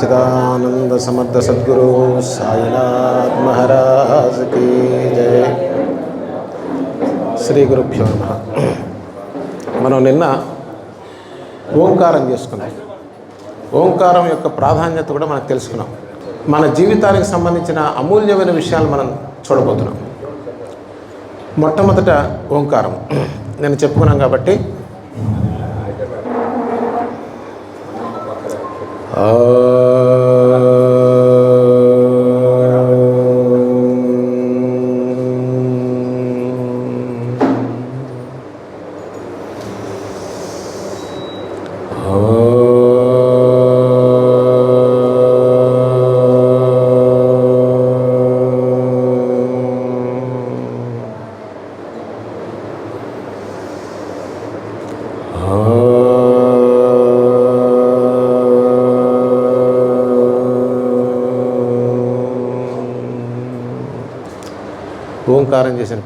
శ్రీ సచ్చిదానంద సమర్థ సద్గురు సాయినాథ్ మహారాజ్ కీ జయ శ్రీ గురుభ్యో నమ మనం నిన్న ఓంకారం చేసుకున్నాం. ఓంకారం యొక్క ప్రాధాన్యత కూడా మనం తెలుసుకున్నాం. మన జీవితానికి సంబంధించిన అమూల్యమైన విషయాలు మనం చూడబోతున్నాం. మొట్టమొదట ఓంకారం. నేను చెప్పుకున్నాం కాబట్టి. ఓంకారం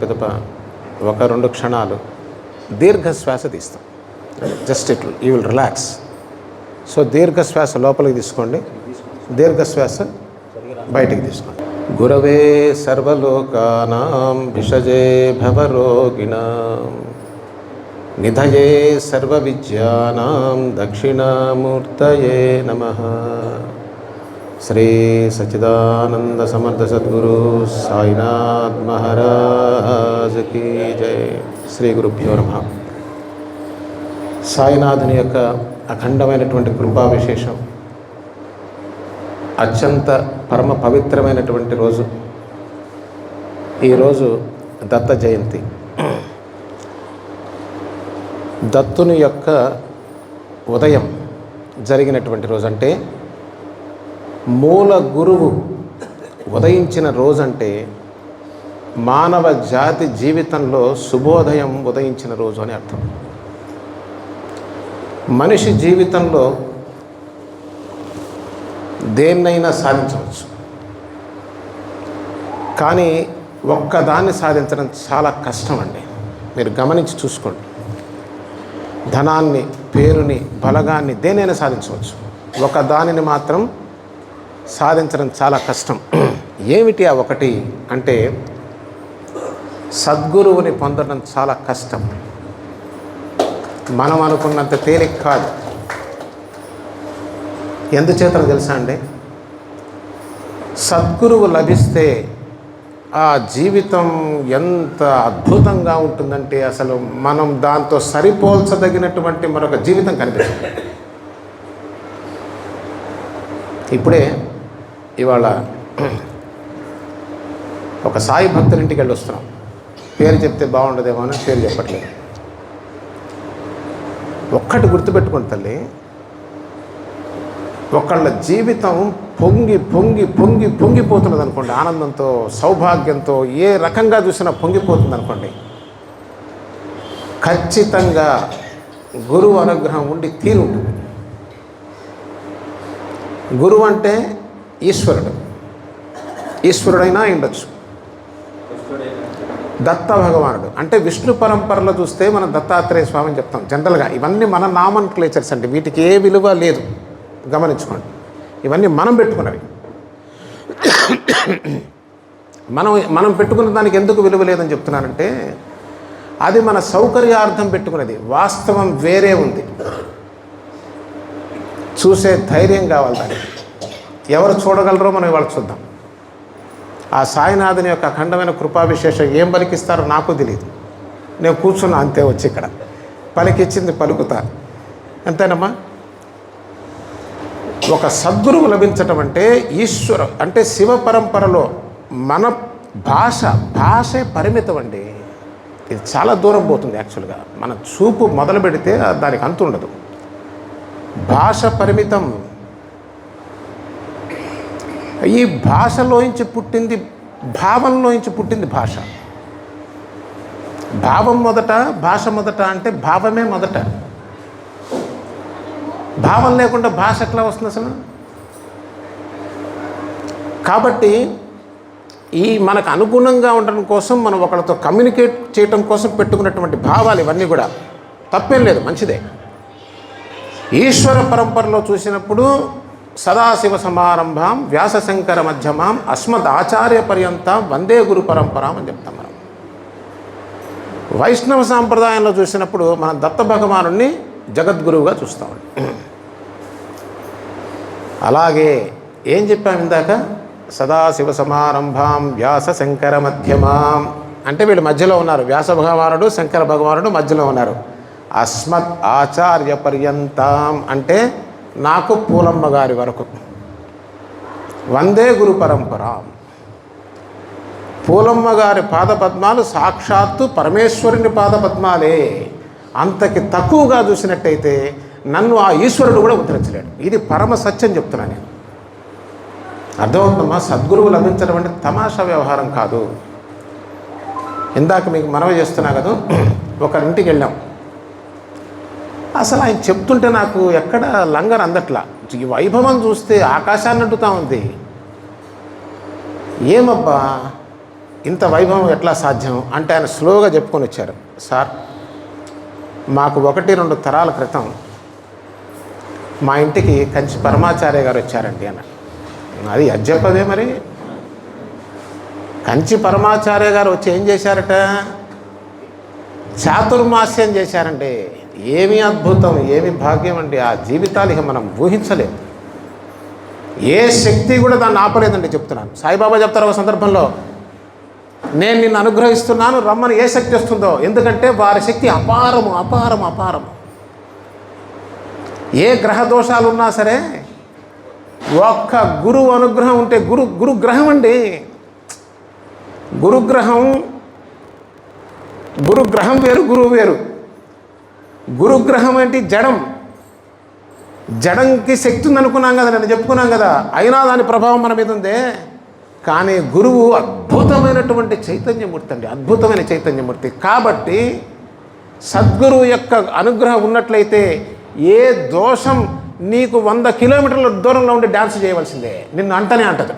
పిదప ఒక రెండు క్షణాలు దీర్ఘ శ్వాస తీస్తాం. Just it you will relax so దీర్ఘ శ్వాస లోపలికి తీసుకోండి. దీర్ఘ శ్వాస బయటికి తీసుకోండి. గురవే సర్వలోకానాం విషజే భవరోగిణ. నిధయే సర్వ విద్యానాం దక్షిణామూర్తయే నమ. శ్రీ సచిదానంద సమర్థ సద్గురు సాయినాథ్ మహారాజ్ కీ జయ శ్రీ గురుభ్యో నమ. సాయినాథుని యొక్క అఖండమైనటువంటి కృపా విశేషం అత్యంత పరమ పవిత్రమైనటువంటి రోజు. ఈరోజు దత్త జయంతి. దత్తుని యొక్క ఉదయం జరిగినటువంటి రోజు అంటే మూల గురువు ఉదయించిన రోజంటే మానవ జాతి జీవితంలో శుభోదయం ఉదయించిన రోజు అని అర్థం. మనిషి జీవితంలో దేన్నైనా సాధించవచ్చు. కానీ ఒక్కదాన్ని సాధించడం చాలా కష్టం అండి మీరు గమనించి చూసుకోండి. ధనాన్ని పేరుని బలగాన్ని దేనైనా సాధించవచ్చు. ఒక దానిని మాత్రం సాధించడం చాలా కష్టం. ఏమిటి ఆ ఒకటి అంటే సద్గురువుని పొందడం చాలా కష్టం. మనం అనుకున్నంత తేలిక కాదు. ఎందుచేతనో తెలుసా అండి? సద్గురువు లభిస్తే ఆ జీవితం ఎంత అద్భుతంగా ఉంటుందంటే అసలు మనం దాంతో సరిపోల్చదగినటువంటి మరొక జీవితం కనిపిస్తుంది. ఇప్పుడే ఇవాళ ఒక సాయి భక్తులింటికి వెళ్ళి వస్తున్నాం పేరు చెప్తే బాగుండదేమో అని పేరు చెప్పట్లేదు. ఒక్కటి గుర్తుపెట్టుకోండి తల్లి ఒకళ్ళ జీవితం పొంగి పొంగి పొంగి పొంగిపోతున్నది అనుకోండి. ఆనందంతో సౌభాగ్యంతో ఏ రకంగా చూసినా పొంగిపోతుంది అనుకోండి. ఖచ్చితంగా గురువు అనుగ్రహం ఉండి తీరు ఉంటుంది గురువు అంటే ఈశ్వరుడు. ఈశ్వరుడైనా ఉండొచ్చు. దత్త భగవానుడు అంటే విష్ణు పరంపరలో చూస్తే మనం దత్తాత్రేయ స్వామిని చెప్తాం. జనరల్గా ఇవన్నీ మన నామన్ క్లేచర్స్ అంటే వీటికి ఏ విలువ లేదు. గమనించుకోండి. ఇవన్నీ మనం పెట్టుకున్నవి. మనం మనం పెట్టుకున్న దానికి ఎందుకు విలువ లేదని చెప్తున్నానంటే అది మన సౌకర్యార్థం పెట్టుకున్నది. వాస్తవం వేరే ఉంది. చూసే ధైర్యం కావాలి దానికి. ఎవరు చూడగలరో మనం ఇవాళ చూద్దాం. ఆ సాయినాథుని యొక్క అఖండమైన కృపావిశేషం ఏం పలికిస్తారో నాకు తెలియదు నేను కూర్చున్నా అంతే వచ్చి ఇక్కడ. పలికిచ్చింది పలుకుతా. అంతేనమ్మా ఒక సద్గురువు లభించటం అంటే ఈశ్వర అంటే శివ పరంపరలో మన భాష భాషే పరిమితం అండి. ఇది చాలా దూరం పోతుంది యాక్చువల్గా. మన చూపు మొదలు పెడితే దానికి అంతు ఉండదు. భాష పరిమితం. ఈ భాషలోంచి పుట్టింది భావంలోంచి పుట్టింది భాష. భావం మొదట భాష మొదట అంటే భావమే మొదట. భావం లేకుండా భాష ఎట్లా వస్తుంది అసలు? కాబట్టి ఈ మనకు అనుగుణంగా ఉండడం కోసం మనం ఒకరితో కమ్యూనికేట్ చేయడం కోసం పెట్టుకున్నటువంటి భావాలు ఇవన్నీ కూడా. తప్పేం లేదు మంచిదే. ఈశ్వర పరంపరలో చూసినప్పుడు సదాశివ సమారంభం వ్యాసశంకర మధ్యమాం అస్మద్ ఆచార్య పర్యంతం వందే గురు పరంపరాం అని చెప్తాం మనం. వైష్ణవ సాంప్రదాయంలో చూసినప్పుడు మనం దత్త భగవానుణ్ణి జగద్గురువుగా చూస్తామండి అలాగే ఏం చెప్పాం ఇందాక? సదాశివ సమారంభాం వ్యాస శంకర మధ్యమాం. అంటే వీళ్ళు మధ్యలో ఉన్నారు. వ్యాస భగవానుడు శంకర భగవానుడు మధ్యలో ఉన్నారు. అస్మత్ ఆచార్య పర్యంతం అంటే నాకు పూలమ్మ గారి వరకు. వందే గురు పరంపర. పూలమ్మ గారి పాదపద్మాలు సాక్షాత్తు పరమేశ్వరుని పాదపద్మాలే అంతకి తక్కువగా చూసినట్టయితే నన్ను ఆ ఈశ్వరుడు కూడా ఉద్ధరించలేడు. ఇది పరమ సత్యం చెప్తున్నా నేను. అర్థమవుతుందమ్మా? సద్గురువు లభించడం అంటే తమాషా వ్యవహారం కాదు. ఇందాక మీకు మనవి చేస్తున్నా కదా ఒకరింటికి వెళ్ళాం. అసలు ఆయన చెప్తుంటే నాకు ఎక్కడ లంగర్ అందట్లా. ఈ వైభవం చూస్తే ఆకాశాన్ని అంటుతా ఉంది. ఏమబ్బా? ఇంత వైభవం ఎట్లా సాధ్యం? అంటే ఆయన స్లోగా చెప్పుకొని వచ్చారు. సార్ మాకు ఒకటి రెండు తరాల క్రితం మా ఇంటికి కంచి పరమాచార్య గారు వచ్చారండి అన్న అది అజ్జప్పదే మరి. కంచి పరమాచార్య గారు వచ్చి ఏం చేశారట? చాతుర్మాస్యం చేశారండి. ఏమి అద్భుతం ఏమి భాగ్యం అండి ఆ జీవితాలు ఇక మనం ఊహించలేము ఏ శక్తి కూడా దాన్ని ఆపలేదండి చెప్తున్నాను. సాయిబాబా చెప్తారు ఒక సందర్భంలో నేను నిన్ను అనుగ్రహిస్తున్నాను రమ్మని ఏ శక్తి వస్తుందో. ఎందుకంటే వారి శక్తి అపారము అపారము అపారము. ఏ గ్రహ దోషాలు ఉన్నా సరే ఒక్క గురువు అనుగ్రహం ఉంటే గురు గురుగ్రహం అండి. గురుగ్రహం గురుగ్రహం వేరు గురువు వేరు. గురుగ్రహం ఏంటి? జడం. జడంకి శక్తి ఉంది అనుకున్నాం కదా నేను చెప్పుకున్నాం కదా. అయినా దాని ప్రభావం మన మీద ఉందే. కానీ గురువు అద్భుతమైనటువంటి చైతన్యమూర్తి అండి. అద్భుతమైన చైతన్యమూర్తి. కాబట్టి సద్గురువు యొక్క అనుగ్రహం ఉన్నట్లయితే ఏ దోషం నీకు వంద కిలోమీటర్ల దూరంలో ఉండి డ్యాన్స్ చేయవలసిందే. నిన్ను అంటనే అంటదు.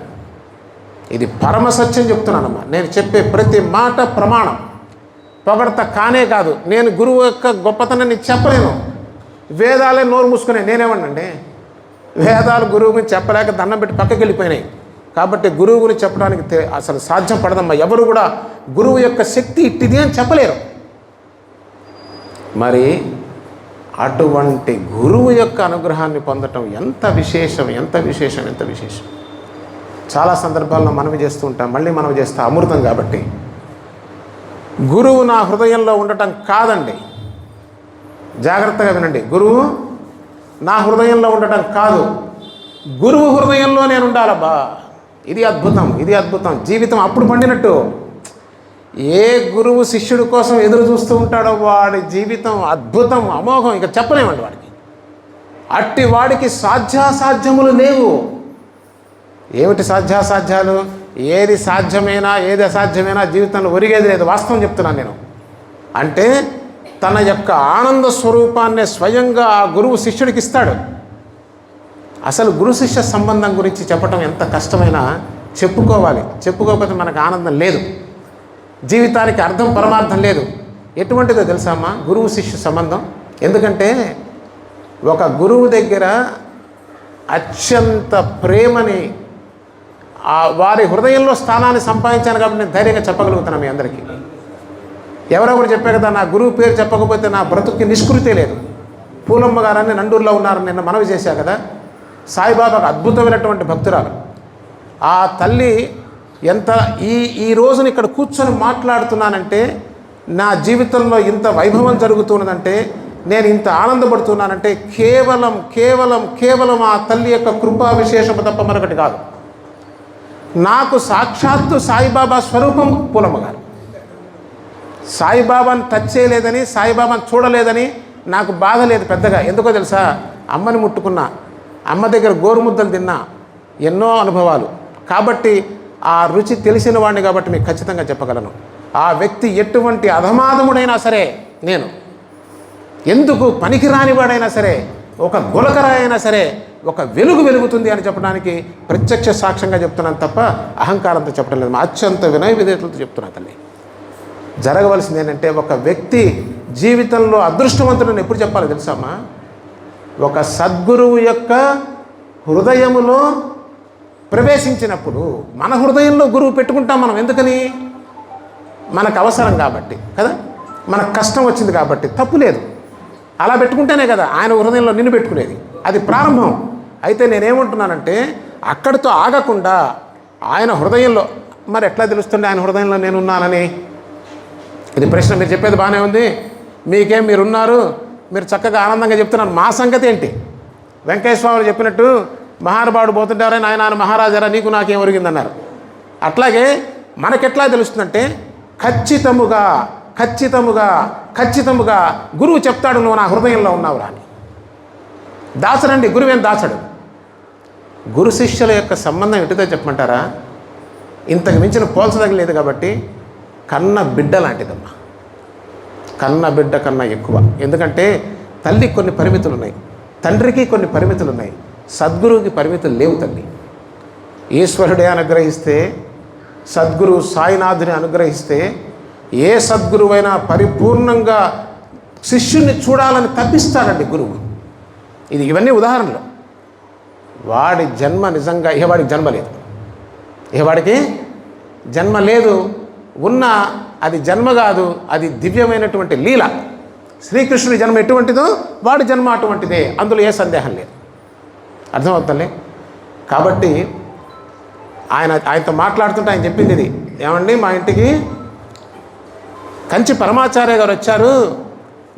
ఇది పరమ సత్యం చెప్తున్నానమ్మా. నేను చెప్పే ప్రతి మాట ప్రమాణం. పొగడత కానే కాదు. నేను గురువు యొక్క గొప్పతనాన్ని చెప్పలేను. వేదాలే నోరు మూసుకునే నేనేమన్నండి వేదాలు గురువు గురించి చెప్పలేక దండం పెట్టి పక్కకి వెళ్ళిపోయినాయి. కాబట్టి గురువు గురించి చెప్పడానికి అసలు సాధ్యం పడదమ్మా. ఎవరు కూడా గురువు యొక్క శక్తి ఇట్టిది అని చెప్పలేరు. మరి అటువంటి గురువు యొక్క అనుగ్రహాన్ని పొందటం ఎంత విశేషం ఎంత విశేషం ఎంత విశేషం? చాలా సందర్భాల్లో మనవి చేస్తూ ఉంటాం. మళ్ళీ మనవి చేస్తాం అమృతం కాబట్టి. గురువు నా హృదయంలో ఉండటం కాదండి. జాగ్రత్తగా వినండి. గురువు నా హృదయంలో ఉండటం కాదు. గురువు హృదయంలో నేను ఉండాలబ్బా. ఇది అద్భుతం ఇది అద్భుతం. జీవితం అప్పుడు పండినట్టు. ఏ గురువు శిష్యుడి కోసం ఎదురు చూస్తూ ఉంటాడో వాడి జీవితం అద్భుతం అమోఘం. ఇక చెప్పలేమండి వాడికి. అట్టి వాడికి సాధ్యాసాధ్యములు లేవు. ఏమిటి సాధ్యాసాధ్యాలు? ఏది సాధ్యమైనా ఏది అసాధ్యమైనా జీవితంలో ఒరిగేది లేదు. వాస్తవం చెప్తున్నాను నేను. అంటే తన యొక్క ఆనంద స్వరూపాన్ని స్వయంగా ఆ గురువు శిష్యుడికి ఇస్తాడు. అసలు గురు శిష్య సంబంధం గురించి చెప్పటం ఎంత కష్టమైనా చెప్పుకోవాలి. చెప్పుకోకపోతే మనకు ఆనందం లేదు. జీవితానికి అర్థం పరమార్థం లేదు. ఎటువంటిదో తెలుసా అమ్మా? గురువు శిష్య సంబంధం. ఎందుకంటే ఒక గురువు దగ్గర అత్యంత ప్రేమని వారి హృదయంలో స్థానాన్ని సంపాదించాను కాబట్టి నేను ధైర్యంగా చెప్పగలుగుతున్నాను మీ అందరికీ. ఎవరో ఒకరు చెప్పే కదా నా గురువు పేరు చెప్పకపోతే నా బ్రతుక్కి నిష్కృతి లేదు. పూలమ్మ గారని నండూరులో ఉన్నారని నిన్న మనవి చేశా కదా సాయిబాబాకు అద్భుతమైనటువంటి భక్తురాలు. ఆ తల్లి ఎంత ఈ ఈ రోజున ఇక్కడ కూర్చొని మాట్లాడుతున్నానంటే నా జీవితంలో ఇంత వైభవం జరుగుతున్నదంటే నేను ఇంత ఆనందపడుతున్నానంటే కేవలం కేవలం కేవలం ఆ తల్లి యొక్క కృపా విశేషము తప్ప మరొకటి కాదు. నాకు సాక్షాత్తు సాయిబాబా స్వరూపం పూలమ్మ గారు సాయిబాబాను టచ్ చేయలేదని సాయిబాబాను చూడలేదని నాకు బాధ లేదు పెద్దగా. ఎందుకో తెలుసా? అమ్మని ముట్టుకున్నా అమ్మ దగ్గర గోరుముద్దలు తిన్నా ఎన్నో అనుభవాలు. కాబట్టి ఆ రుచి తెలిసిన వాడిని కాబట్టి మీకు ఖచ్చితంగా చెప్పగలను. ఆ వ్యక్తి ఎటువంటి అధమాధముడైనా సరే నేను. ఎందుకు పనికిరానివాడైనా సరే ఒక గులకరాయైనా సరే ఒక వెలుగు వెలుగుతుంది అని చెప్పడానికి ప్రత్యక్ష సాక్ష్యంగా చెప్తున్నాను తప్ప అహంకారంతో చెప్పడం లేదు. అత్యంత వినయ విధేతలతో చెప్తున్నాను తల్లి. జరగవలసింది ఏంటంటే ఒక వ్యక్తి జీవితంలో అదృష్టవంతుడని ఎప్పుడు చెప్పాలి తెలుసామా ఒక సద్గురువు యొక్క హృదయములో ప్రవేశించినప్పుడు మన హృదయంలో గురువు పెట్టుకుంటాం మనం ఎందుకని? మనకు అవసరం కాబట్టి కదా? మనకు కష్టం వచ్చింది కాబట్టి తప్పు లేదు. అలా పెట్టుకుంటేనే కదా ఆయన హృదయంలో నిన్ను పెట్టుకునేది. అది ప్రారంభం. అయితే నేనేమంటున్నానంటే అక్కడితో ఆగకుండా ఆయన హృదయంలో మరి ఎట్లా తెలుస్తుంది ఆయన హృదయంలో నేనున్నానని? ఇది ప్రశ్న మీరు చెప్పేది బాగానే ఉంది. మీకేం మీరున్నారు? మీరు చక్కగా ఆనందంగా చెప్తున్నారు. మా సంగతి ఏంటి? వెంకయ్య చెప్పినట్టు మహానుభావుడు పోతుంటారని ఆయన ఆయన మహారాజారా నీకు నాకేం ఒరిగిందన్నారు. అట్లాగే మనకెట్లా తెలుస్తుందంటే ఖచ్చితముగా ఖచ్చితముగా ఖచ్చితముగా గురువు చెప్తాడు నువ్వు నా హృదయంలో ఉన్నావు రాని దాచడండి గురువేం దాచడు గురు శిష్యుల యొక్క సంబంధం ఎటుదో చెప్పమంటారా? ఇంతకు మించిన పోల్చదగలేదు కాబట్టి కన్న బిడ్డ లాంటిదమ్మా. కన్న బిడ్డ కన్నా ఎక్కువ. ఎందుకంటే తల్లికి కొన్ని పరిమితులు ఉన్నాయి తండ్రికి కొన్ని పరిమితులు ఉన్నాయి సద్గురువుకి పరిమితులు లేవు తల్లి. ఈశ్వరుడే అనుగ్రహిస్తే సద్గురు సాయినాథుని అనుగ్రహిస్తే ఏ సద్గురువైనా పరిపూర్ణంగా శిష్యుని చూడాలని తప్పిస్తాడండి గురువు. ఇది ఇవన్నీ ఉదాహరణలు. వాడి జన్మ నిజంగా ఇక వాడికి జన్మ లేదు. ఇక వాడికి జన్మ లేదు. ఉన్న అది జన్మ కాదు. అది దివ్యమైనటువంటి లీల. శ్రీకృష్ణుడి జన్మ ఎటువంటిదో వాడి జన్మ అటువంటిదే. అందులో ఏ సందేహం లేదు. అర్థమవుతుంది కాబట్టి ఆయన ఆయనతో మాట్లాడుతుంటే ఆయన చెప్పింది ఇది. ఏమండి మా ఇంటికి కంచి పరమాచార్య గారు వచ్చారు.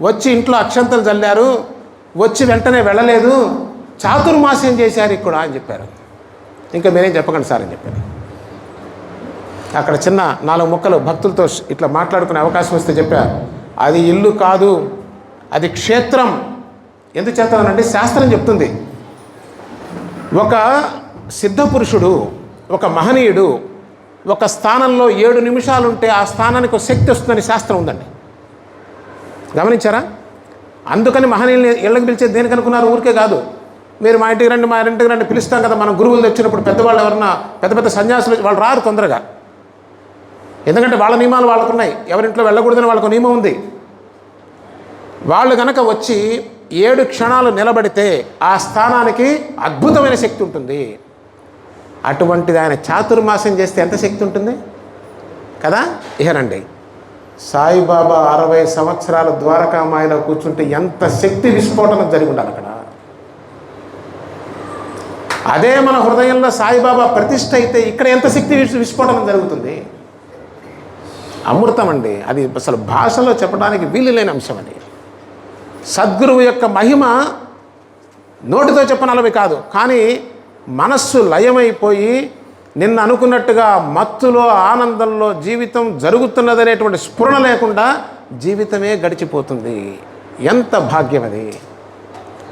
వచ్చి ఇంట్లో అక్షంతలు చల్లారు వచ్చి వెంటనే వెళ్ళలేదు. చాతుర్మాస్యం చేశారు ఇక్కడ అని చెప్పారు. ఇంకా మీరేం చెప్పకండి సార్ అని చెప్పారు. అక్కడ చిన్న నాలుగు ముక్కలు భక్తులతో ఇట్లా మాట్లాడుకునే అవకాశం వస్తే చెప్పారు అది ఇల్లు కాదు అది క్షేత్రం. ఎందుకు చేస్తానంటే శాస్త్రం చెప్తుంది. ఒక సిద్ధపురుషుడు ఒక మహనీయుడు ఒక స్థానంలో ఏడు నిమిషాలు ఉంటే ఆ స్థానానికి ఒక శక్తి వస్తుందని శాస్త్రం ఉందండి. గమనించారా? అందుకని మహనీయుల్ని ఇళ్ళకి పిలిచేది దేనికి అనుకున్నారు ఊరికే కాదు. మీరు మా ఇంటికి రండి మా ఇంటికి రండి పిలుస్తాం కదా మనం గురువులు తెచ్చినప్పుడు పెద్దవాళ్ళు ఎవరన్నా పెద్ద పెద్ద సన్యాసులు వాళ్ళు రారు తొందరగా. ఎందుకంటే వాళ్ళ నియమాలు వాళ్ళకున్నాయి ఎవరింట్లో వెళ్ళకూడదని వాళ్ళకు నియమం ఉంది. వాళ్ళు కనుక వచ్చి ఏడు క్షణాలు నిలబడితే ఆ స్థానానికి అద్భుతమైన శక్తి ఉంటుంది. అటువంటిది ఆయన చాతుర్మాసం చేస్తే ఎంత శక్తి ఉంటుంది? కదా? ఇహరండి సాయిబాబా అరవై సంవత్సరాల ద్వారకామాయిలో కూర్చుంటే ఎంత శక్తి విస్ఫోటనం జరిగి ఉండాలి అక్కడ? అదే మన హృదయంలో సాయిబాబా ప్రతిష్ట అయితే ఇక్కడ ఎంత శక్తి విస్ఫోటనం జరుగుతుంది? అమృతం అండి. అది అసలు భాషలో చెప్పడానికి వీలు లేని అంశం అండి సద్గురువు యొక్క మహిమ నోటితో చెప్పనలవి కాదు. కానీ మనస్సు లయమైపోయి నిన్న అనుకున్నట్టుగా మత్తులో ఆనందంలో జీవితం జరుగుతున్నదనేటువంటి స్ఫురణ లేకుండా జీవితమే గడిచిపోతుంది. ఎంత భాగ్యం అది.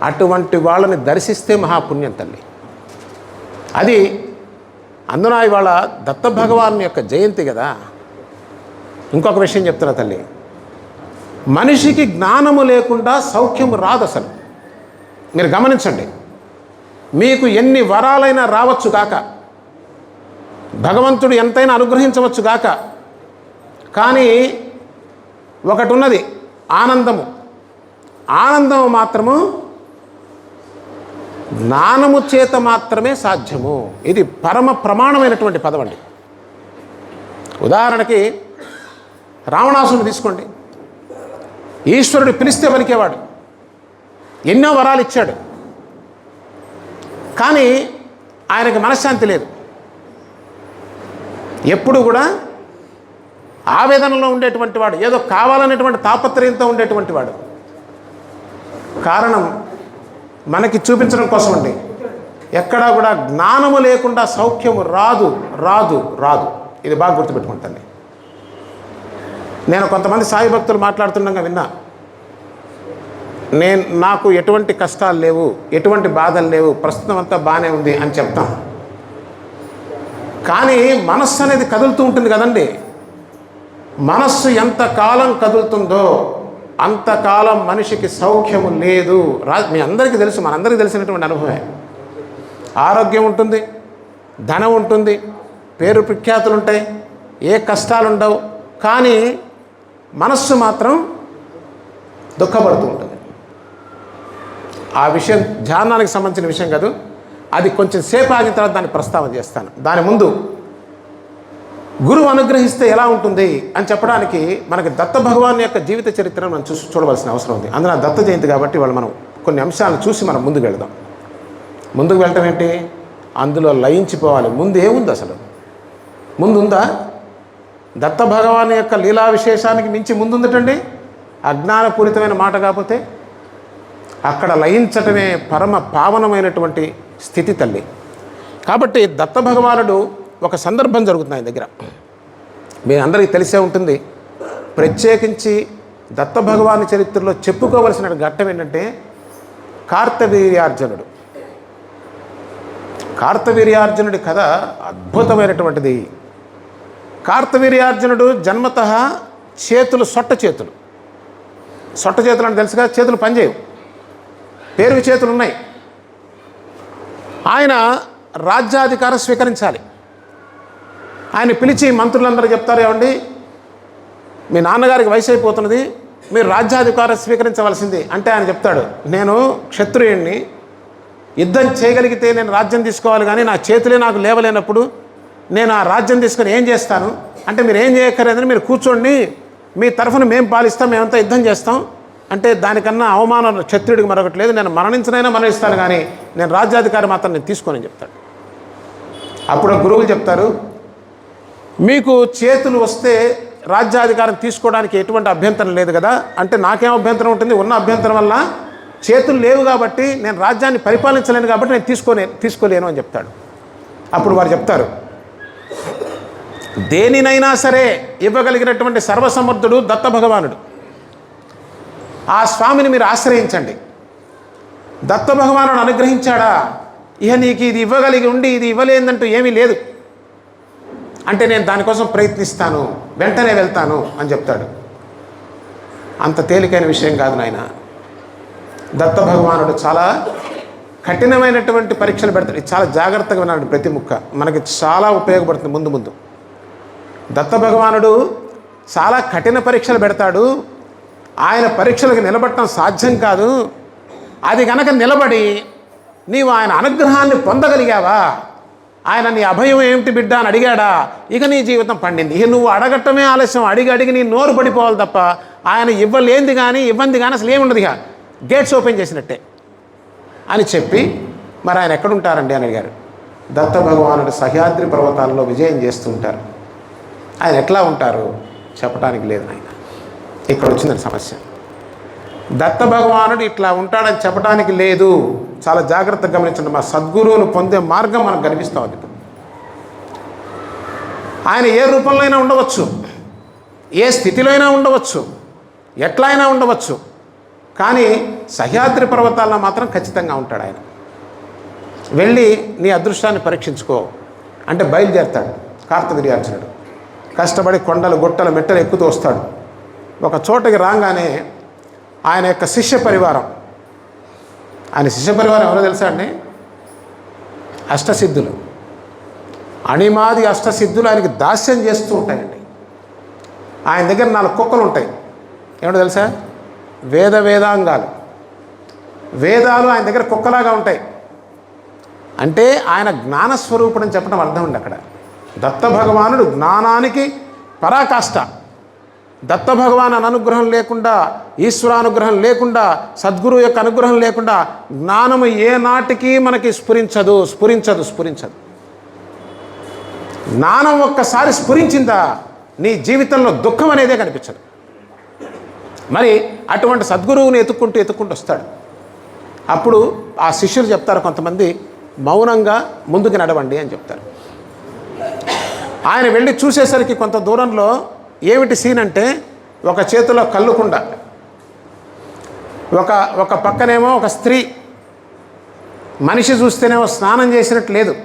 అటువంటి వాళ్ళని దర్శిస్తే మహాపుణ్యం తల్లి. అది అందున ఇవాళ దత్త భగవాన్ యొక్క జయంతి కదా. ఇంకొక విషయం చెప్తున్నా తల్లి. మనిషికి జ్ఞానము లేకుండా సౌఖ్యము రాదు అసలు. మీరు గమనించండి. మీకు ఎన్ని వరాలైనా రావచ్చు గాక. భగవంతుడు ఎంతైనా అనుగ్రహించవచ్చు గాక. కానీ ఒకటి ఉన్నది ఆనందము. ఆనందము మాత్రము జ్ఞానము చేత మాత్రమే సాధ్యము. ఇది పరమ ప్రమాణమైనటువంటి పదం అండి ఉదాహరణకి రావణాసుని తీసుకోండి. ఈశ్వరుడు పిలిస్తే పలికేవాడు. ఎన్నో వరాలు ఇచ్చాడు. కానీ ఆయనకి మనశ్శాంతి లేదు. ఎప్పుడు కూడా ఆవేదనలో ఉండేటువంటి వాడు ఏదో కావాలనేటువంటి తాపత్రయంతో ఉండేటువంటి వాడు. కారణం మనకి చూపించడం కోసం అండి. ఎక్కడా కూడా జ్ఞానము లేకుండా సౌఖ్యము రాదు రాదు రాదు. ఇది బాగా గుర్తుపెట్టుకుంటాను నేను కొంతమంది సాయి భక్తులు మాట్లాడుతుండగా విన్నా. నేను నాకు ఎటువంటి కష్టాలు లేవు ఎటువంటి బాధలు లేవు ప్రస్తుతం అంతా బాగానే ఉంది అని చెప్తాం. కానీ మనస్సు అనేది కదులుతూ ఉంటుంది కదండి. మనస్సు ఎంత కాలం కదులుతుందో అంతకాలం మనిషికి సౌఖ్యము లేదు. రా మీ అందరికీ తెలుసు మనందరికీ తెలిసినటువంటి అనుభవమే. ఆరోగ్యం ఉంటుంది ధనం ఉంటుంది పేరు ప్రఖ్యాతులు ఉంటాయి ఏ కష్టాలు ఉండవు కానీ మనస్సు మాత్రం దుఃఖపడుతూ ఉంటుంది ఆ విషయం ధ్యానానికి సంబంధించిన విషయం కాదు అది కొంచెం సేపు ఆగిన తర్వాత దాన్ని ప్రస్తావన చేస్తాను. దాని ముందు గురువు అనుగ్రహిస్తే ఎలా ఉంటుంది అని చెప్పడానికి మనకి దత్త భగవాన్ యొక్క జీవిత చరిత్రను మనం చూసి చూడవలసిన అవసరం ఉంది. అందులో దత్త జయంతి కాబట్టి వాళ్ళు మనం కొన్ని అంశాలను చూసి మనం ముందుకు వెళదాం. ముందుకు వెళ్ళటం ఏంటి? అందులో లయించిపోవాలి. ముందు ఏముంది అసలు? ముందు ఉందా దత్త భగవాన్ యొక్క లీలా విశేషానికి మించి ముందుందటండి? అజ్ఞానపూరితమైన మాట కాకపోతే అక్కడ లయించటమే పరమ పావనమైనటువంటి స్థితి తల్లి. కాబట్టి దత్త భగవానుడు ఒక సందర్భం జరుగుతుంది ఆయన దగ్గర. మీ అందరికీ తెలిసే ఉంటుంది ప్రత్యేకించి దత్త భగవాన్ చరిత్రలో చెప్పుకోవలసిన ఘట్టం ఏంటంటే కార్తవీర్యార్జునుడు. కార్తవీర్యార్జునుడి కథ అద్భుతమైనటువంటిది. కార్తవీర్యార్జునుడు జన్మత చేతులు సొట్ట చేతులు. సొట్ట చేతులు అంటే తెలుసుగా చేతులు పనిచేయవు. పేరువి చేతులు ఉన్నాయి. ఆయన రాజ్యాధికారం స్వీకరించాలి. ఆయన పిలిచి మంత్రులందరూ చెప్తారు ఏమండి? మీ నాన్నగారికి వయసు అయిపోతున్నది మీరు రాజ్యాధికారం స్వీకరించవలసింది అంటే ఆయన చెప్తాడు నేను క్షత్రియుణ్ణి యుద్ధం చేయగలిగితే నేను రాజ్యం తీసుకోవాలి కానీ నా చేతులే నాకు లేవలేనప్పుడు నేను ఆ రాజ్యం తీసుకొని ఏం చేస్తాను? అంటే మీరు ఏం చేయక్కర్లేదని మీరు కూర్చోండి మీ తరఫున మేము పాలిస్తాం మేమంతా యుద్ధం చేస్తాం. అంటే దానికన్నా అవమానం క్షత్రుడికి మరొకటి లేదు నేను మరణించనైనా మరణిస్తాను కానీ నేను రాజ్యాధికారి మాత్రం నేను తీసుకొని చెప్తాడు. అప్పుడు గురువులు చెప్తారు మీకు చేతులు వస్తే రాజ్యాధికారం తీసుకోవడానికి ఎటువంటి అభ్యంతరం లేదు కదా. అంటే నాకేం అభ్యంతరం ఉంటుంది? ఉన్న అభ్యంతరం వల్ల చేతులు లేవు కాబట్టి నేను రాజ్యాన్ని పరిపాలించలేను కాబట్టి నేను తీసుకోలే తీసుకోలేను అని చెప్తాడు. అప్పుడు వారు చెప్తారు దేనినైనా సరే ఇవ్వగలిగినటువంటి సర్వసమర్థుడు దత్త భగవానుడు. ఆ స్వామిని మీరు ఆశ్రయించండి. దత్త భగవానుడు అనుగ్రహించాడా? ఇహ నీకు ఇది ఇవ్వగలిగి ఉండి ఇది ఇవ్వలేదంటూ ఏమీ లేదు. అంటే నేను దానికోసం ప్రయత్నిస్తాను వెంటనే వెళ్తాను అని చెప్తాడు. అంత తేలికైన విషయం కాదు నాయన. దత్త భగవానుడు చాలా కఠినమైనటువంటి పరీక్షలు పెడతాడు. చాలా జాగ్రత్తగా ఉన్నాడు ప్రతి ముక్క. మనకి చాలా ఉపయోగపడుతుంది ముందు ముందు. దత్త భగవానుడు చాలా కఠిన పరీక్షలు పెడతాడు. ఆయన పరీక్షలకు నిలబడటం సాధ్యం కాదు. అది కనుక నిలబడి నీవు ఆయన అనుగ్రహాన్ని పొందగలిగావా? ఆయన నీ అభయం ఏమిటి బిడ్డ అని అడిగాడా? ఇక నీ జీవితం పండింది. ఇక నువ్వు అడగటమే ఆలస్యం. అడిగి అడిగి నీ నోరు పడిపోవాలి తప్ప ఆయన ఇవ్వలేంది కానీ ఇవ్వంది కానీ అసలు ఏముండదు ఇక. గేట్స్ ఓపెన్ చేసినట్టే అని చెప్పి మరి ఆయన ఎక్కడుంటారండి అని అడిగారు. దత్త భగవానుడు సహ్యాద్రి పర్వతాల్లో విజయం చేస్తూ ఉంటారు ఆయన ఎట్లా ఉంటారు? చెప్పడానికి లేదు ఆయన ఇక్కడ వచ్చిందని సమస్య. దత్త భగవానుడు ఇట్లా ఉంటాడని చెప్పడానికి లేదు. చాలా జాగ్రత్తగా గమనించండి మా సద్గురువును పొందే మార్గం మనకు కనిపిస్తూ ఉంది ఆయన ఏ రూపంలో అయినా ఉండవచ్చు ఏ స్థితిలో అయినా ఉండవచ్చు ఎట్లా అయినా ఉండవచ్చు కానీ సహ్యాద్రి పర్వతాల్లో మాత్రం ఖచ్చితంగా ఉంటాడు ఆయన. వెళ్ళి నీ అదృష్టాన్ని పరీక్షించుకో అంటే బయలుదేరుతాడు కార్తవీర్యార్జునుడు కష్టపడి కొండలు గుట్టలు మెట్టలు ఎక్కుతూ వస్తాడు. ఒక చోటకి రాగానే ఆయన యొక్క శిష్య పరివారం. ఆయన శిష్య పరివారం ఎవరో తెలుసా అండి? అష్టసిద్ధులు. అణిమాది అష్టసిద్ధులు ఆయనకి దాస్యం చేస్తూ ఉంటాయండి. ఆయన దగ్గర నాలుగు కుక్కలు ఉంటాయి. ఏమిటో తెలుసా? వేద వేదాంగాలు. వేదాలు ఆయన దగ్గర కుక్కలాగా ఉంటాయి. అంటే ఆయన జ్ఞానస్వరూపుడు అని చెప్పడం అర్థం ఉంది అక్కడ. దత్త భగవానుడు జ్ఞానానికి పరాకాష్ట. దత్త భగవాన్ అనుగ్రహం లేకుండా ఈశ్వరానుగ్రహం లేకుండా సద్గురువు యొక్క అనుగ్రహం లేకుండా జ్ఞానము ఏనాటికి మనకి స్ఫురించదు స్ఫురించదు స్ఫురించదు. జ్ఞానం ఒక్కసారి స్ఫురించిందా నీ జీవితంలో దుఃఖం అనేదే కనిపించదు. మరి అటువంటి సద్గురువుని ఎత్తుక్కుంటూ ఎత్తుక్కుంటూ వస్తాడు. అప్పుడు ఆ శిష్యులు చెప్తారు కొంతమంది మౌనంగా ముందుకు నడవండి అని చెప్తారు. ఆయన వెళ్ళి చూసేసరికి కొంత దూరంలో ఏమిటి సీన్ అంటే ఒక చేతిలో కల్లుకుండ ఒక ఒక పక్కనేమో ఒక స్త్రీ. మనిషి చూస్తేనేమో స్నానం చేసినట్టు లేదు.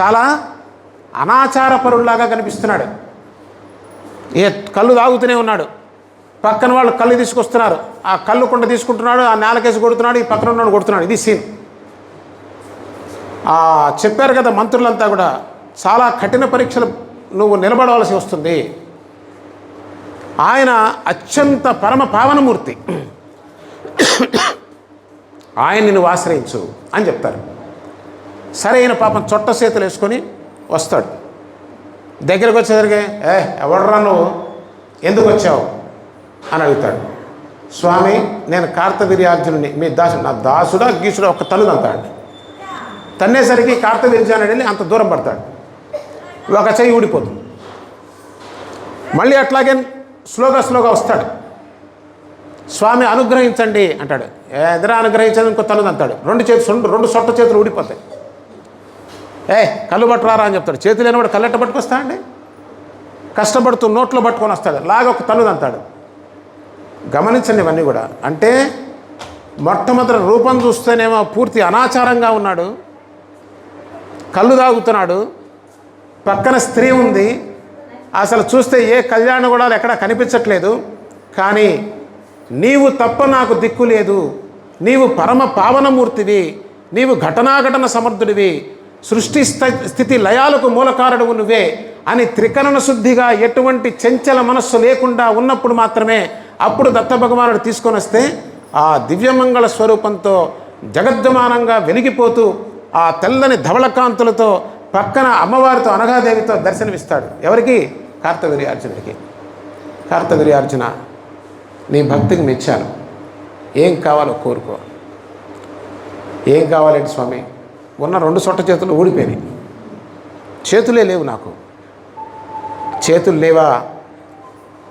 చాలా అనాచారపరుల్లాగా కనిపిస్తున్నాడు. ఏ కళ్ళు తాగుతూనే ఉన్నాడు. పక్కన వాళ్ళు కళ్ళు తీసుకొస్తున్నారు. ఆ కళ్ళు కుండ తీసుకుంటున్నాడు ఆ నేలకేసి కొడుతున్నాడు ఈ పక్కన ఉన్నాడు కొడుతున్నాడు. ఇది సీన్ ఆ చెప్పారు కదా మంత్రులంతా కూడా చాలా కఠిన పరీక్షలు నువ్వు నిలబడవలసి వస్తుంది. ఆయన అత్యంత పరమ పావనమూర్తి. ఆయన్ని నువ్వు ఆశ్రయించు అని చెప్తారు. సరైన పాపం చొట్ట చేతులు వేసుకొని వస్తాడు. దగ్గరకు వచ్చేసరికి ఏ ఎవడరా నువ్వు? ఎందుకు వచ్చావు? అని అడుగుతాడు. స్వామి నేను కార్తవీర్యార్జునుని మీ దాసు నా దాసుడా గీసుడా ఒక్క తల్లు అంటాడు తన్నేసరికి కార్తవీర్యానుడు అంత దూరం పడతాడు. ఒక చెయ్యి ఊడిపోతుంది మళ్ళీ అట్లాగే స్లోగా స్లోగా వస్తాడు. స్వామి అనుగ్రహించండి అంటాడు. ఎదురా అనుగ్రహించండి ఇంకో తనది అంటాడు. రెండు చేతులు రెండు రెండు సొట్ట చేతులు ఊడిపోతాయి. ఏ కళ్ళు పట్టురారా అని చెప్తాడు. చేతులు లేనివాడు కళ్ళెట్ట పట్టుకొస్తా అండి? కష్టపడుతూ నోట్లో పట్టుకొని వస్తాడు. లాగా ఒక తనుది అంటాడు. గమనించండి ఇవన్నీ కూడా. అంటే మొట్టమొదటి రూపం చూస్తేనేమో పూర్తి అనాచారంగా ఉన్నాడు. కళ్ళు తాగుతున్నాడు పక్కన స్త్రీ ఉంది. అసలు చూస్తే ఏ కళ్యాణ కూడా ఎక్కడ కనిపించట్లేదు. కానీ నీవు తప్ప నాకు దిక్కు లేదు. నీవు పరమ పావనమూర్తివి. నీవు ఘటనాఘటన సమర్థుడివి. సృష్టి స్థ- స్థితి లయాలకు మూలకారుడువు నువ్వే అని త్రికరణ శుద్ధిగా ఎటువంటి చెంచల మనస్సు లేకుండా ఉన్నప్పుడు మాత్రమే అప్పుడు దత్త భగవానుడు తీసుకొని వస్తే ఆ దివ్యమంగళ స్వరూపంతో జగద్యమానంగా వెలిగిపోతూ ఆ తెల్లని ధవళకాంతులతో పక్కన అమ్మవారితో అనఘాదేవితో దర్శనమిస్తాడు. ఎవరికి? కార్తవీర్యార్జునుడికి కార్తవీర్యార్జున నీ భక్తికి మెచ్చాను ఏం కావాలో కోరుకో. ఏం కావాలండి స్వామి? ఉన్న రెండు సొట్ట చేతులు ఊడిపోయినాయి. చేతులే లేవు నాకు. చేతులు లేవా?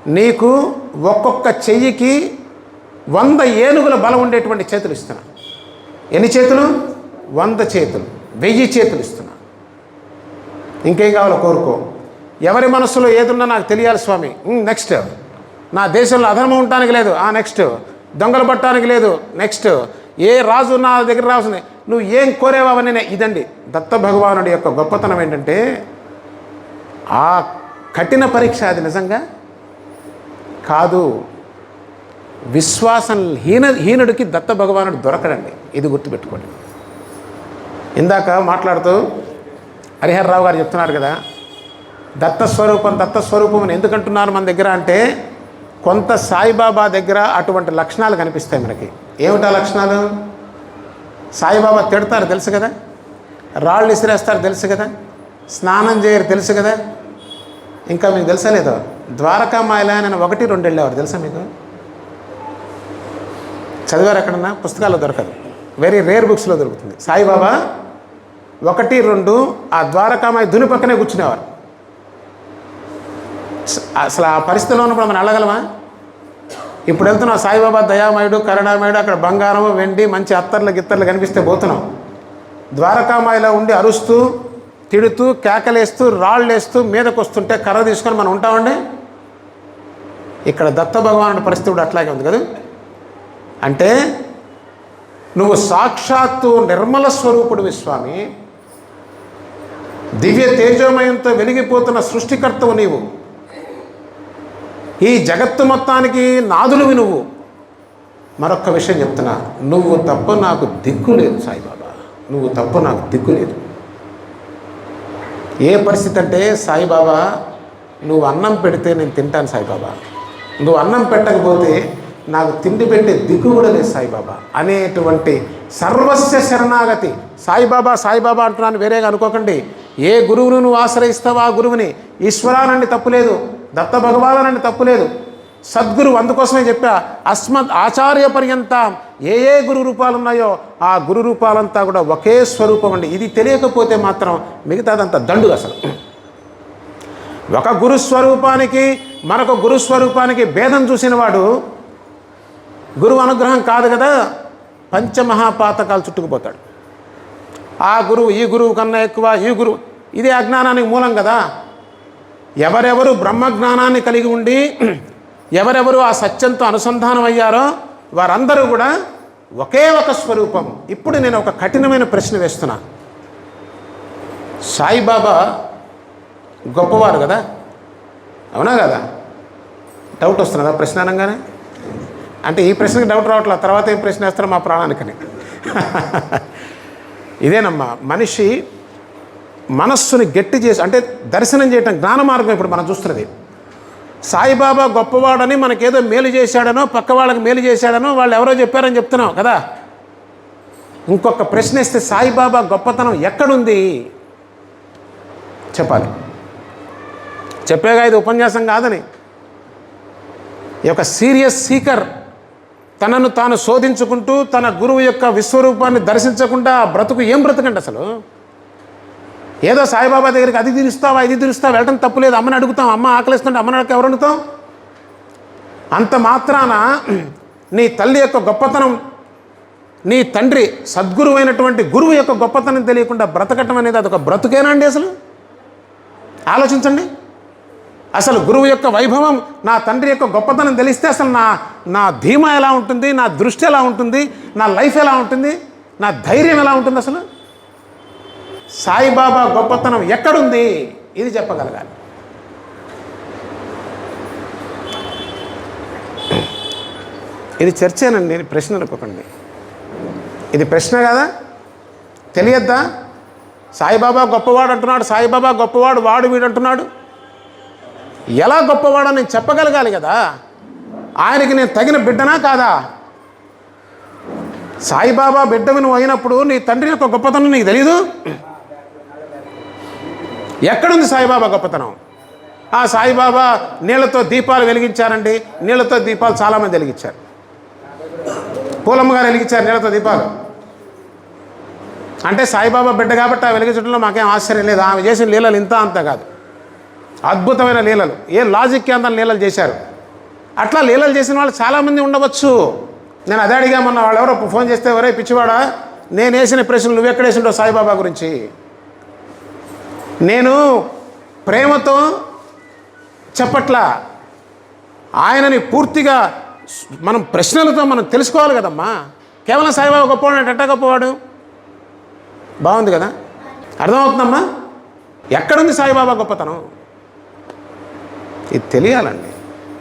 నీకు ఒక్కొక్క చెయ్యికి వంద ఏనుగుల బలం ఉండేటువంటి చేతులు ఇస్తున్నా. ఎన్ని చేతులు? వంద చేతులు. వెయ్యి చేతులు ఇస్తున్నా. ఇంకేం కావాలో కోరుకో. ఎవరి మనస్సులో ఏదున్నా నాకు తెలియాలి స్వామి. నెక్స్ట్ నా దేశంలో అధర్మం ఉండటానికి లేదు. ఆ నెక్స్ట్ దొంగలు పట్టడానికి లేదు. నెక్స్ట్ ఏ రాజు నా దగ్గర రావాల్సింది. నువ్వు ఏం కోరేవావని ఇదండి. దత్త భగవానుడి యొక్క గొప్పతనం ఏంటంటే ఆ కఠిన పరీక్ష అది నిజంగా కాదు. విశ్వాసం హీన హీనుడికి దత్త భగవానుడు దొరకడండి. ఇది గుర్తుపెట్టుకోండి. ఇందాక మాట్లాడుతూ హరిహర్రావు గారు చెప్తున్నారు కదా దత్తస్వరూపం దత్తస్వరూపం అని ఎందుకంటున్నారు మన దగ్గర అంటే కొంత సాయిబాబా దగ్గర అటువంటి లక్షణాలు కనిపిస్తాయి మనకి. ఏమిటా లక్షణాలు? సాయిబాబా తిడతారు తెలుసు కదా రాళ్ళు ఇసిరేస్తారు తెలుసు కదా స్నానం చేయరు తెలుసు కదా. ఇంకా మీకు తెలుసా లేదో? ద్వారకామాయిల ఒకటి రెండు వెళ్ళేవారు తెలుసా మీకు? చదివారు ఎక్కడన్నా? పుస్తకాల్లో దొరకదు. వెరీ రేర్ బుక్స్లో దొరుకుతుంది. సాయిబాబా ఒకటి రెండు ఆ ద్వారకామాయి దుని పక్కనే కూర్చునేవారు. అసలు ఆ పరిస్థితిలో ఉన్నప్పుడు మనం వెళ్ళగలమా ఇప్పుడు వెళ్తున్నాం సాయిబాబా దయామయుడు కరుణామయుడు అక్కడ బంగారం వెండి మంచి అత్తర్లు గిత్తర్లు కనిపిస్తే పోతున్నాం. ద్వారకామాయిలో ఉండి అరుస్తూ తిడుతూ కేకలేస్తూ రాళ్ళేస్తూ మీదకు వస్తుంటే కర్ర తీసుకొని మనం ఉంటామండి? ఇక్కడ దత్త భగవానుడి పరిస్థితి కూడా అట్లాగే ఉంది కదా? అంటే నువ్వు సాక్షాత్తు నిర్మల స్వరూపుడు స్వామి. దివ్య తేజోమయంతో వెలిగిపోతున్న సృష్టికర్తవు నీవు. ఈ జగత్తు మొత్తానికి నాదులువి నువ్వు. మరొక్క విషయం చెప్తున్నా. నువ్వు తప్ప నాకు దిక్కు లేదు సాయిబాబా. నువ్వు తప్ప నాకు దిక్కు లేదు. ఏ పరిస్థితి అంటే సాయిబాబా నువ్వు అన్నం పెడితే నేను తింటాను సాయిబాబా. నువ్వు అన్నం పెట్టకపోతే నాకు తిండి పెట్టే దిక్కు కూడా లేదు సాయిబాబా అనేటువంటి సర్వస్వ శరణాగతి. సాయిబాబా సాయిబాబా అంటున్నాను వేరేగా అనుకోకండి. ఏ గురువును నువ్వు ఆశ్రయిస్తావు ఆ గురువుని? ఈశ్వరానండి తప్పులేదు దత్త భగవానండి తప్పులేదు. సద్గురు అందుకోసమే చెప్పా అస్మద్ ఆచార్య పర్యంత ఏ ఏ గురు రూపాలు ఉన్నాయో ఆ గురు రూపాలంతా కూడా ఒకే స్వరూపం అండి. ఇది తెలియకపోతే మాత్రం మిగతాదంతా దండు అసలు. ఒక గురుస్వరూపానికి మరొక గురుస్వరూపానికి భేదం చూసిన వాడు గురువు అనుగ్రహం కాదు కదా పంచమహాపాతకాలు చుట్టుకుపోతాడు. ఆ గురువు ఈ గురువు కన్నా ఎక్కువ ఈ గురువు. ఇదే అజ్ఞానానికి మూలం కదా. ఎవరెవరు బ్రహ్మజ్ఞానాన్ని కలిగి ఉండి ఎవరెవరు ఆ సత్యంతో అనుసంధానం అయ్యారో వారందరూ కూడా ఒకే ఒక స్వరూపం. ఇప్పుడు నేను ఒక కఠినమైన ప్రశ్న వేస్తున్నా. సాయిబాబా గొప్పవారు కదా? అవునా కదా? డౌట్ వస్తున్నదా ప్రశ్న అనగానే? అంటే ఈ ప్రశ్నకి డౌట్ రావట్లేదు తర్వాత ఏం ప్రశ్న వేస్తారో మా ప్రాణానికని. ఇదేనమ్మా మనిషి మనస్సుని గట్టి చేసి అంటే దర్శనం చేయటం జ్ఞాన మార్గం ఇప్పుడు మనం చూస్తున్నది. సాయిబాబా గొప్పవాడని మనకేదో మేలు చేశాడనో పక్క వాళ్ళకి మేలు చేశాడనో వాళ్ళు ఎవరో చెప్పారని చెప్తున్నావు కదా? ఇంకొక ప్రశ్న ఇస్తే సాయిబాబా గొప్పతనం ఎక్కడుంది? చెప్పాలి. చెప్పేగా ఇది ఉపన్యాసం కాదని. ఈ యొక్క సీరియస్ సీకర్ తనను తాను శోధించుకుంటూ తన గురువు యొక్క విశ్వరూపాన్ని దర్శించకుండా బ్రతుకు ఏం బ్రతకండి అసలు? ఏదో సాయిబాబా దగ్గరికి అది తీరుస్తావా ఇది తీరుస్తావా వెళ్ళటం తప్పులేదు అమ్మని అడుగుతాం అమ్మ ఆకలిస్తుంటే అమ్మని అడగ ఎవరు అడుగుతాం? అంత మాత్రాన నీ తల్లి యొక్క గొప్పతనం నీ తండ్రి సద్గురువైనటువంటి గురువు యొక్క గొప్పతనం తెలియకుండా బ్రతకటం అనేది అదొక బ్రతుకేనా అండి అసలు? ఆలోచించండి. అసలు గురువు యొక్క వైభవం నా తండ్రి యొక్క గొప్పతనం తెలిస్తే అసలు నా నా ధీమా ఎలా ఉంటుంది నా దృష్టి ఎలా ఉంటుంది నా లైఫ్ ఎలా ఉంటుంది నా ధైర్యం ఎలా ఉంటుంది అసలు? సాయిబాబా గొప్పతనం ఎక్కడుంది? ఇది చెప్పగలగాలి. ఇది చర్చేనండి నేను ప్రశ్న అనుకోకండి ఇది ప్రశ్న కదా? తెలియద్దా? సాయిబాబా గొప్పవాడు అంటున్నాడు సాయిబాబా గొప్పవాడు వాడు వీడు అంటున్నాడు. ఎలా గొప్పవాడో నేను చెప్పగలగాలి కదా? ఆయనకి నేను తగిన బిడ్డనా కాదా? సాయిబాబా బిడ్డవి నువ్వు అయినప్పుడు నీ తండ్రి యొక్క గొప్పతనం నీకు తెలీదు? ఎక్కడుంది సాయిబాబా గొప్పతనం? ఆ సాయిబాబా నీళ్ళతో దీపాలు వెలిగించారండి. నీళ్ళతో దీపాలు చాలామంది వెలిగించారు. పూలమ్మ గారు వెలిగించారు నీళ్ళతో దీపాలు. అంటే సాయిబాబా బిడ్డ కాబట్టి ఆ వెలిగించడంలో మాకేం ఆశ్చర్యం లేదు. ఆమె చేసిన లీలలు ఇంత అంత కాదు. అద్భుతమైన లీలలు. ఏ లాజిక్ అంత లీలలు చేశారు? అట్లా లీలలు చేసిన వాళ్ళు చాలామంది ఉండవచ్చు. నేను అదే అడిగా మొన్న వాళ్ళు ఎవరో ఫోన్ చేస్తే ఎవరే పిచ్చివాడా నేను వేసిన ప్రశ్నలు నువ్వు ఎక్కడ వేసిండో సాయిబాబా గురించి? నేను ప్రేమతో చెప్పట్లా. ఆయనని పూర్తిగా మనం ప్రశ్నలతో మనం తెలుసుకోవాలి కదమ్మా. కేవలం సాయిబాబా గొప్పవాడు అంటే ఎట్టా గొప్పవాడు? బాగుంది కదా? అర్థమవుతుందమ్మా? ఎక్కడుంది సాయిబాబా గొప్పతనం? ఇది తెలియాలండి.